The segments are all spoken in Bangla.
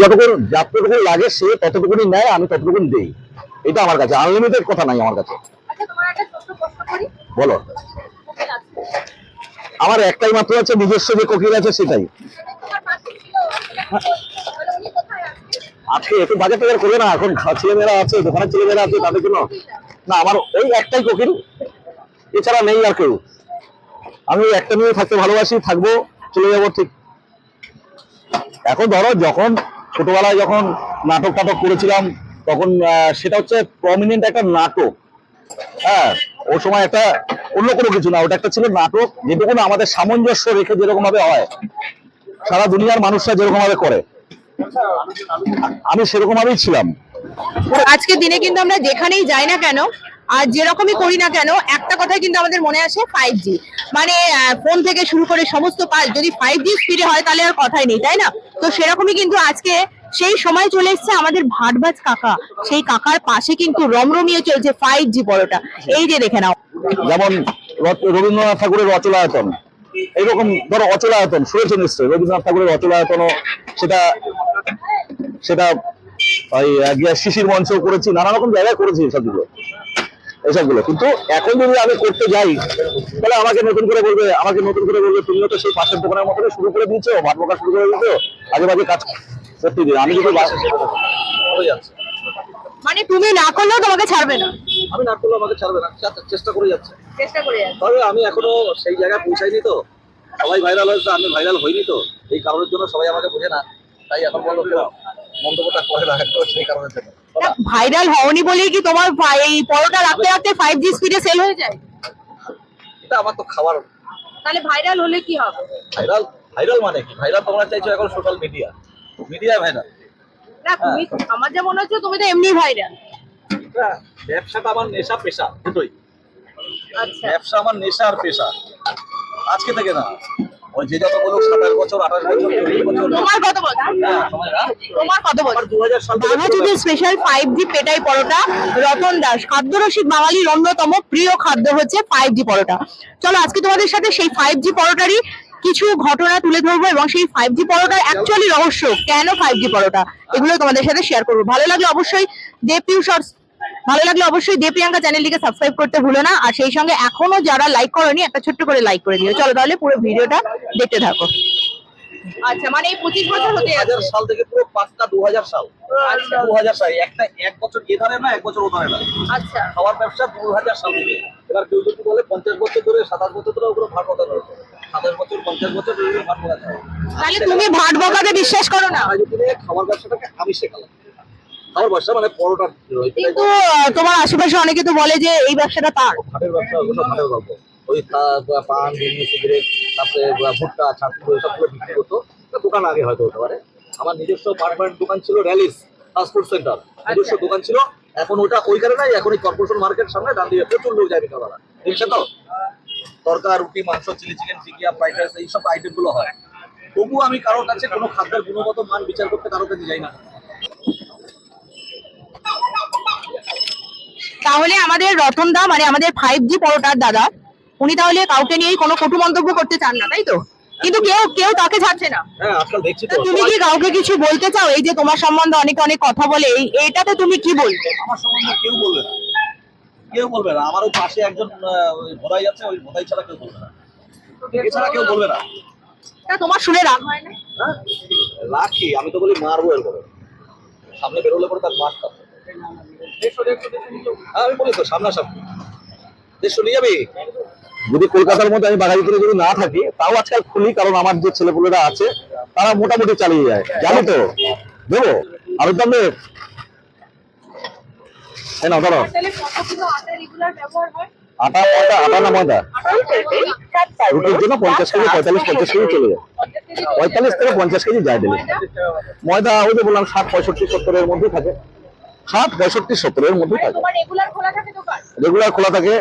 যতটুকু যতটুকু লাগে সে ততটুকুনি নেয় আমি ততটুকুনি দেই। এটা আমার কাছে আনলিমিটেড কথা নাই আমার কাছে। আচ্ছা বলো। আমার একটাই মাত্র আছে নিজস্ব যে কোকিল আছে সেটাই। আজকে একটু বাজার টাজার করবে না এখন ছেলেমেয়েরা আছে দোকানের ছেলেমেয়েরা আছে তাদের জন্য। না আমার ওই একটাই কোকিল। এছাড়া নেই আর কেউ। আমি একটা নিয়ে থাকতে ভালোবাসি থাকব চলে যাব ঠিক। এখন ধরো যখন ছোটবেলায় যখন নাটক টাটক করেছিলাম, তখন সেটা হচ্ছে প্রমিনেন্ট একটা নাটক। হ্যাঁ ওই সময় একটা অন্য কোনো কিছু না, ওটা একটা ছিল নাটক যেটুকু আমাদের সামঞ্জস্য রেখে যেরকম ভাবে হয়। সারা দুনিয়ার মানুষরা যেরকম ভাবে করে। আমি সেরকম ভাবেই ছিলাম। আজকের দিনে কিন্তু আমরা যেখানেই যাই না কেন আর যেরকমই করি না কেন, একটা কথাই কিন্তু আমাদের মনে আসে ফাইভ জি মানে ফোন থেকে শুরু করে সমস্ত কাজ, যদি ফাইভ জি স্পিডে হয় তাহলে আর কথাই নেই, তাই না? তো সেরকমই কিন্তু আজকে সেই সময় চলে এসেছে আমাদের ভাটবাজ কাকা। সেই কাকার পাশে কিন্তু রমরমিয়ে চলছে ফাইভ জি পরোটা। এই যে দেখে নাও। যেমন রবীন্দ্রনাথ ঠাকুরের অচলায়তন এইরকম ধরো অচলায়তন শুনেছেন নিশ্চয়ই, রবীন্দ্রনাথ ঠাকুরের অচলায়তনও সেটা সেটা শিশির মঞ্চেও করেছি, নানা রকম জায়গায় করেছি এসবগুলো এসবগুলো। কিন্তু এখন যদি আমি করতে যাই তাহলে আমাকে নতুন করে বলবে আমাকে নতুন করে বলবে তুমিও তো সেই পাশের দোকানের মতো শুরু করে দিয়েছ ভাত বকা শুরু করে দিয়েছ আগে বাজে কাজ প্রতিদিন আমি যদি মানে তুমি না করলেও তোমাকে ছাড়বে না? আমি না করলেও আমাকে ছাড়বে না চেষ্টা করে যাচ্ছে। চেষ্টা করে যাচ্ছে। তবে আমি এখনও সেই জায়গায় পৌঁছাইনি তো। সবাই ভাইরাল হয়েছে আমি ভাইরাল হইনি তো। এই কারণের জন্য সবাই আমাকে বোঝে না। তাই এখন বলো মন্তব্যটা করে না সেই কারণের জন্য। ভাইরাল হওনি বলেই কি তোমার এই পরোটা রাখতে রাখতে ফাইভ জি স্পিডে সেল হয়ে যায়? এটা আমার তো খাবার। তাহলে ভাইরাল হলে কি হবে? ভাইরাল ভাইরাল মানে কি? ভাইরাল তোমরা চাইছো এখন সোশ্যাল মিডিয়া মিডিয়া ভাইরাল না তুমি আমার যা মনে হচ্ছে তুমি তো এমনি ভাইরাল ব্যবসাটা আমার নেশা পেশা দুটোই। আচ্ছা। ব্যবসা আমার নেশা আর পেশা। আজকে থেকে না। ওই যে যত বলো সাতাশ বছর আঠাশ বছর চল্লিশ বছর। তোমার কত বছর? হ্যাঁ? তোমার কত বছর? দু হাজার সাল স্পেশাল ফাইভ জি পেটাই পরোটা রতন দাস। খাদ্যরসিক বাঙালির অন্যতম প্রিয় খাদ্য হচ্ছে ফাইভ জি পরোটা। চলো আজকে তোমাদের সাথে সেই ফাইভ জি পরোটারই কিছু ঘটনা তুলে ধরবো এবং সেই ফাইভ জি পরোটার অ্যাকচুয়ালি রহস্য কেন ফাইভ জি পরোটা? এগুলো তোমাদের সাথে শেয়ার করব। ভালো লাগলে অবশ্যই দেপিউ শর্টস ভালো লাগলে অবশ্যই দে প্রিয়াঙ্কা চ্যানেলটিকে সাবস্ক্রাইব করতে ভুলো না। আর সেই সঙ্গে এখনও যারা লাইক করনি একটা ছোট্ট করে লাইক করে দিও। চলো তাহলে পুরো ভিডিওটা দেখতে থাকো। আচ্ছা মানে এই পঁচিশ বছর হতে হাজার সাল থেকে পুরো পাক্কা দু হাজার সাল। আচ্ছা। দু হাজার সাল একটা এক বছর এ ধারে না এক বছর ও ধারে না। আচ্ছা। খাওয়ার ব্যবসা দু হাজার সাল থেকে। এবার কেউ যদি বলে পঞ্চাশ বছর ধরে সাতাশ বছর ধরে ওগুলো ভাট কথা রয়েছে সাতাশ বছর পঞ্চাশ বছর ভাট কথা তাহলে তুমি ভাট বকাতে বিশ্বাস করো না। খাবার ব্যবসাটাকে আমি শেখালাম। ব্যবসা মানে কিন্তু তোমার আশেপাশে অনেকে তো বলে যে এই ব্যবসাটা তার। ব্যবসা গল্প। ওই পান বিড়ি সিগারেট তারপরে ভুট্টা এসবগুলো বিক্রি করতো। দোকান আগে হয়তো হতে পারে। আমার নিজস্ব পারমানেন্ট দোকান ছিল র্যালিস ফাস্টফুড সেন্টার। নিজস্ব দোকান ছিল। এখন ওটা ওইখানে নাই এখন এই কর্পোরেশন মার্কেট সামনে ডান দিয়ে প্রচুর লোক যায় বিকালবেলা। দেখছেন তো? তরকা রুটি মাংস চিলি চিকেন টিকিয়া ফ্রাইড রাইস এইসব আইটেমগুলো হয়। তবুও আমি কারোর কাছে কোনো খাদ্যের গুণগত মান বিচার করতে কারোর কাছে যাই না। তাহলে আমাদের রতন দা মানে আমাদের ফাইভ জি পরোটার দাদা উনি তাহলে কাউকে নিয়ে কোনো কটু মন্তব্য করতে চান না তাই তো? কিন্তু কেউ কেউ তাকে ছাড়ছে না। হ্যাঁ তুমি কি কাউকে কিছু বলতে চাও? এই যে তোমার সম্বন্ধে অনেকে অনেক কথা বলে এই এটাতে তুমি কি বলবে? আমার সম্বন্ধে কেউ বলবে না। কেউ বলবে না। আমার ওই পাশে একজন ভোদাই আছে ওই ভোদাই ছাড়া কেউ বলবে না। এছাড়া কেউ বলবে না। তা তোমার শুনে রাগ হয় না? হ্যাঁ? রাখি আমি তো বলি মারবো এর করে সামনে বেরোলে পরে তার মারতাম হ্যাঁ আমি বলি তো সামনাসামনি। দেড়শো নিয়ে যাবি? যদি কলকাতার মধ্যে আমি বাঘাযতীনে যদি না থাকি তাও আজকাল খুলি কারণ আমার যে ছেলেপুলেরা আছে তারা মোটামুটি চালিয়ে যায়। জানো তো? দেবো? আলুর দাম দেবে এই ধরো তাহলে কতগুলো আটা রেগুলার ব্যবহার হয়? আটা ময়দা আটা না ময়দা? রুটির জন্য পঞ্চাশ কেজি পঁয়তাল্লিশ পঞ্চাশ কেজি চলে যায়। পঁয়তাল্লিশ থেকে পঞ্চাশ কেজি যায় দিলে ময়দা ওই যে বললাম ষাট পঁয়ষট্টি সত্তরের মধ্যেই থাকে। ষাট পঁয়ষট্টি সত্তরের থাকে। রেগুলার খোলা থাকে রেগুলার খোলা থাকে।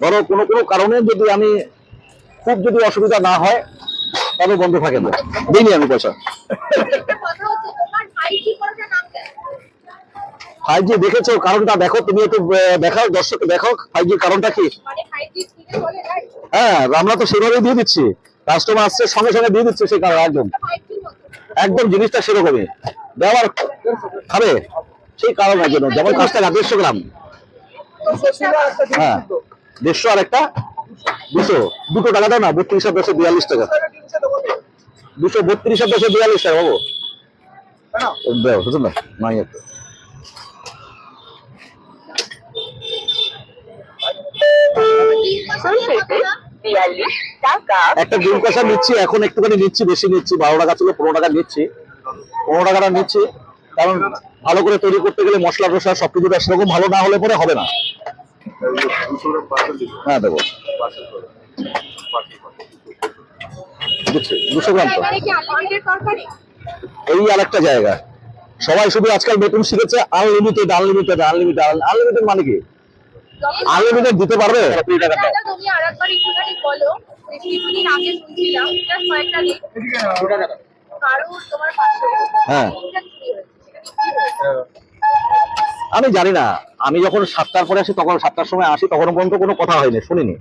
ধরো কোনো কোনো কারণে যদি আমি খুব যদি অসুবিধা না হয় তবে বন্ধ থাকে না। দিইনি আমি পয়সা। ফাইভ জি দেখেছ? কারণটা দেখো তুমি একটু দেখাও দর্শক দেখো ফাইভ জি কারণটা কি? মানে হ্যাঁ আমরা তো সেভাবেই দিয়ে দিচ্ছি। কাস্টমার আসছে সঙ্গে সঙ্গে দিয়ে দিচ্ছে সেই কারণ একদম। একদম জিনিসটা সেরকমই। ব্যবহার খাবে? সেই কারণের জন্য যেমন পাঁচ টাকা দেড়শো গ্রাম। হ্যাঁ দেড়শো আর একটা? দুশো। দুটো টাকা দাও না বত্রিশ আর দশে বিয়াল্লিশ টাকা। দুশো বত্রিশ আর দশে বিয়াল্লিশ টাকা বাবু। দাও বুঝুন না নাই একটা। একটা ডিম কষা নিচ্ছি এখন একটুখানি নিচ্ছি বেশি নিচ্ছি বারো টাকা ছিল পনেরো টাকা নিচ্ছি। পনেরো টাকাটা নিচ্ছি কারণ ভালো করে তৈরি করতে গেলে মশলা টসলা সবকিছুটা সেরকম ভালো না হলে পরে হবে না। হ্যাঁ দেবো। দুশো গ্রাম এই আর একটা জায়গা। সবাই শুধু আজকাল বেতন শিখেছে আনলিমিটেড আনলিমিটেড আনলিমিটেড আনলিমিটেড মানে কি? আনলিমিটেড দিতে পারবে? তুমি আরেকবার হ্যাঁ। আমি জানি না। আমি যখন সাতটার পরে আসি, তখন সাতটার সময় আসি, তখন পর্যন্ত কোনো কথা হয়নি, শুনিনি।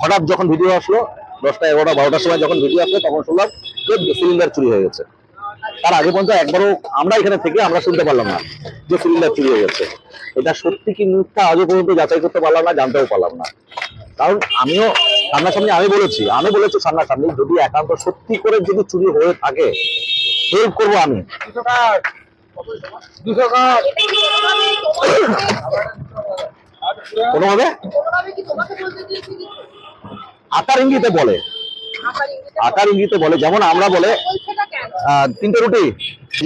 হঠাৎ যখন ভিডিও আসলো, দশটা, এগারোটা, বারোটার সময় যখন ভিডিও আসলো, তখন শুনলাম যে সিলিন্ডার চুরি হয়ে গেছে। তার আগে পর্যন্ত একবারও আমরা এখানে থেকে আমরা শুনতে পারলাম না যে সিলিন্ডার চুরি হয়ে গেছে। এটা সত্যি কি মিথ্যা আজও পর্যন্ত যাচাই করতে পারলাম না, জানতেও পারলাম না। কারণ আমিও সামনাসামনি আমি বলেছি আমি বলেছি সামনাসামনি যদি একান্ত সত্যি করে যদি চুরি হয়ে থাকে হেল্প করব আমি। কিছু? আকার ইঙ্গিতে বলে। আকার ইঙ্গিতে বলে, যেমন আমরা বলে তিনটে রুটি।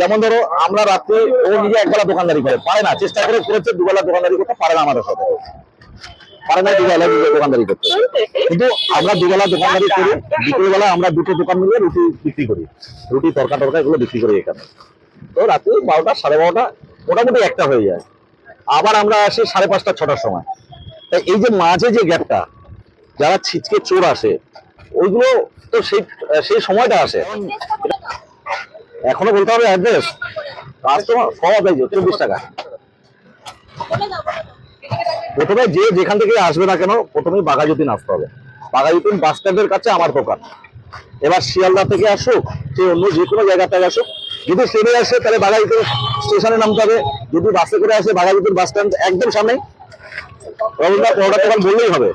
যেমন ধরো, আমরা রাত্রে ও নিজে একবেলা দোকানদারি করে। পারে না, চেষ্টা করে করেছে, দুবেলা দোকানদারি করতে পারে না আমাদের সাথে। দোকানদারি করতে। কিন্তু আমরা দুবেলা দোকানদারি করি আমরা দুটো দোকান মিলে রুটি বিক্রি করি। রুটি তরকা টরকা এগুলো বিক্রি করি এখানে। তো রাত্রি বারোটা, সাড়ে বারোটা, মোটামুটি একটা হয়ে যায়। আবার আমরা আসি সাড়ে পাঁচটা, ছটার সময়। তাই এই যে মাঝে যে গ্যাপটা, যারা ছিচকে চোর আসে, ওইগুলো তো সেই সেই সময়টা আসে। এখনও বলতে হবে অ্যাড্রেস? কাস্টমার, সব এই চব্বিশ টাকা। প্রথমে যে যেখান থেকে আসবে না কেন, প্রথমেই বাঘাযতীন আসতে হবে। বাঘাযতীন বাস স্ট্যান্ডের কাছে আমার দোকান। এবার শিয়ালদা থেকে আসুক সে অন্য যে কোনো জায়গা থেকে আসুক যদি ট্রেনে আসে, তাহলে বাঘাইপুর স্টেশনে নামতে হবে। যদি বাসে করে আসে, বাঘাইপুর বাস স্ট্যান্ড একদম সামনে রবীন্দ্রনাথ পরোটা দোকান বললেই হবে।